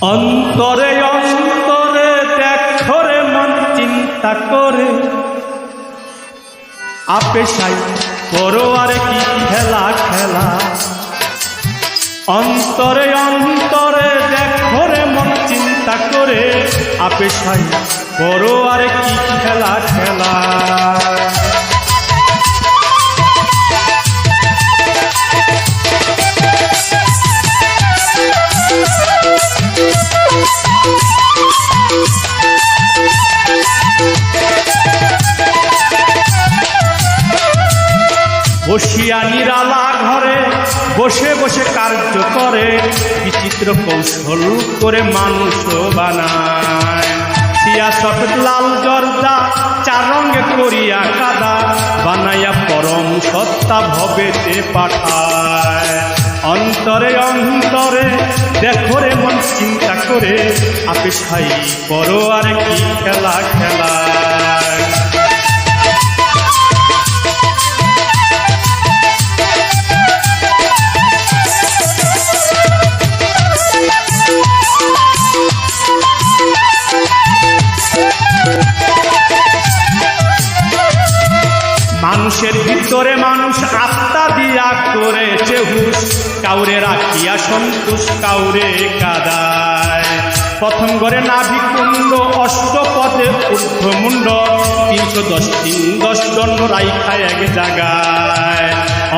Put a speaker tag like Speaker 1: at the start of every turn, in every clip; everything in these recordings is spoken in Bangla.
Speaker 1: অন্তরে অন্তরে দেখরে মন চিন্তা করে। আপে সাই করো আর কি খেলা খেলা। অন্তরে অন্তরে দেখরে মন চিন্তা করে। আপে সাই করো আর কি খেলা খেলা। বসিয়া নিরালা ঘরে, বসে বসে কার্য করে। বিচিত্র কৌশল করে মানুষ বানায়। সিয়া সফেদ লাল জর্দা, চার রঙে করিয়া কাদা, বানাইয়া পরম সত্তা ভবেতে পাঠায়। অন্তরে অন্তরে দেখরে মন চিন্তা করে আপে সাই করো আর কি খেলা খেলা মানুষের ভিতরে মানুষ আত্মা দিয়া করেছে হুস কাউরে রাখিয়া সন্তোষ, কাউরে কাদায়। প্রথম ঘরে নাভি কুণ্ড, অষ্টপদে ঊর্ধ্বমুণ্ড। তিনশো দশ তিন দশ দণ্ড রাইখায় এক জাগায়।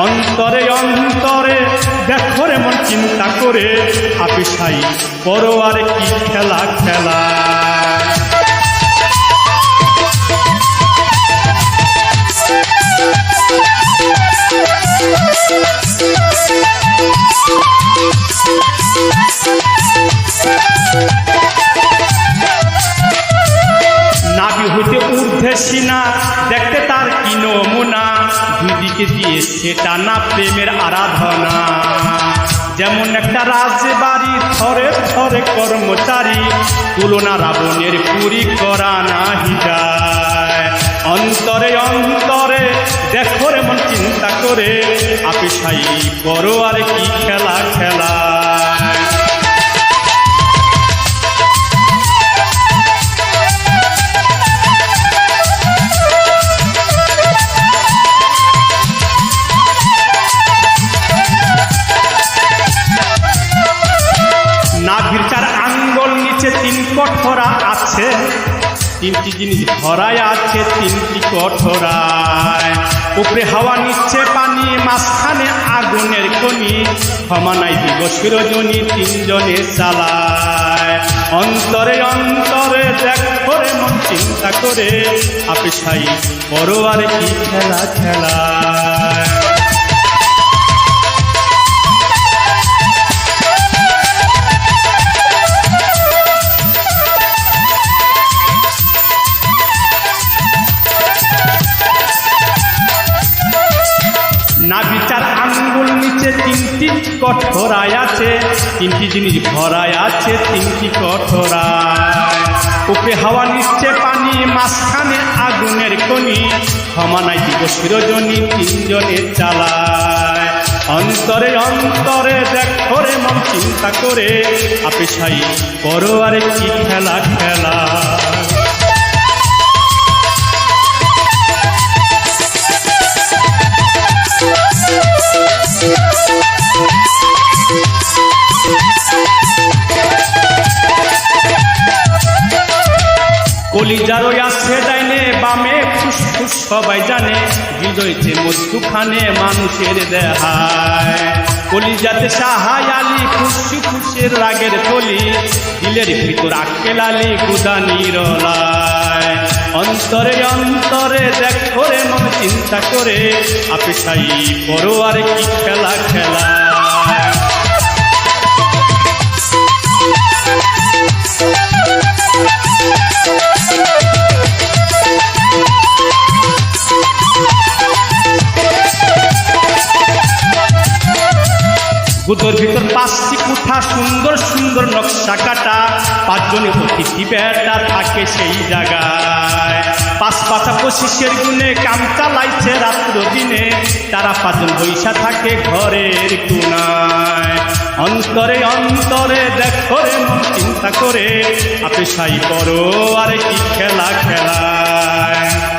Speaker 1: অন্তরে অন্তরে দেখরে মন চিন্তা করে আপি সাই করো আর কি খেলা খেলা নমুনা দুই দিকে দিয়ে সেটা না প্রেমের আরাধনা। যেমন একটা রাজবাড়ি, থরে থরে কর্মচারী, তুলনা রাবণের পুরী করা নাহি যায়। অন্তরে অন্তরে দেখো রে মন চিন্তা করে আপে সাই করো আর কি খেলা খেলা। তিনটি জিনিস ধরায় আছে, তিনটি কঠোরায়। উপরে হাওয়া নিচ্ছে পানি, মাঝখানে আগুনের কনি ক্ষমা নাই দিবস রজনী তিনজনে চালায়। অন্তরে অন্তরে দেখ করে, মন চিন্তা করে আপে সাই বড় আর কি খেলা খেলায়? কঠোরায় আছে, তিনটি জিনিস ভরায় আছে, তিনটি কঠোরায়। উপরে হাওয়া নিচ্ছে পানি, মাঝখানে আগুনের কনি ক্ষমা নাই দিবস রজনী তিনজনে চালায়। অন্তরে অন্তরে দেখো রে মন চিন্তা করে আপে সাই করো আর কি খেলা খেলা। কলিজারও আছে ডাইনে, বামে ফুসফুস, সবাই জানে, হৃদয়তে মধ্যখানে মানুষের দেহায়। কলিজাতে সাহাই আলি ফুসু ফুসের রাগের কলি, দিলের ভিতর আক্কেল আলি গুদা নিরলায়। অন্তরে অন্তরে দেখো রে মন চিন্তা করে আপে সাই বড় আর কি খেলা খেলা গুদর ভিতর পাঁচটি কুঠা, সুন্দর সুন্দর নকশা কাটা। পাঁচজনে অতিথি বেটা থাকে সেই জায়গায়। পাঁচ পাঁচা পঁচিশের গুণে কাম চালাইছে রাত্র দিনে। তারা পাঁচজন বৈশা থাকে ঘরের কোনায় অন্তরে অন্তরে দেখো রে মন চিন্তা করে। আপনি সাই করো আরে কি খেলা খেলায়।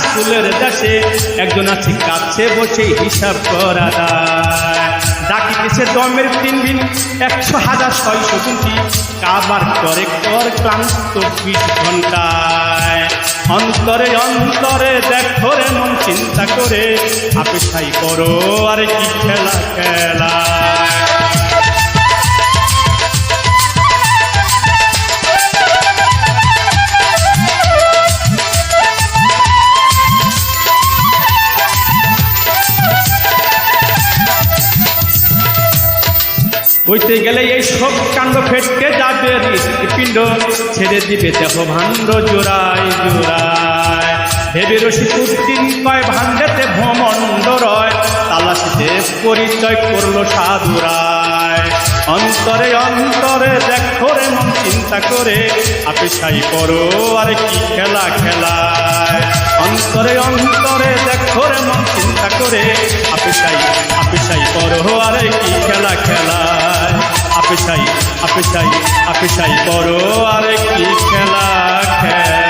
Speaker 1: স্কুলের দেশে একজন আছে, কাছে বসে হিসাব করা দায় ডাকিতেছে দমের তিন দিন, একশো হাজার ছয়শো কোটি কাবার করে কর ক্লান্ত বিশ ঘন্টায়। অন্তরে অন্তরে দেখো রে মন, চিন্তা করে আপনি সাই করো, আর কি খেলা খেলা। হইতে গেলে এই সব কাণ্ড ফেটকে যাবে হৃৎপিণ্ড ছেড়ে দিবে দেহ ভাণ্ড জোড়ায় জোড়ায়। ভেবে রসিকুদ্দিন কয় ভাণ্ডেতে ভ্রমণ্ড রয় তালাশিতে পরিচয় করল সাধুরায়। অন্তরে অন্তরে দেখো রে মন চিন্তা করে আপে সাই করো আরে কি খেলা খেলায়। অন্তরে অন্তরে দেখো রে মন চিন্তা করে আপে সাই আপে বড় আপে সাই করো আরে কি খেলা খেলা।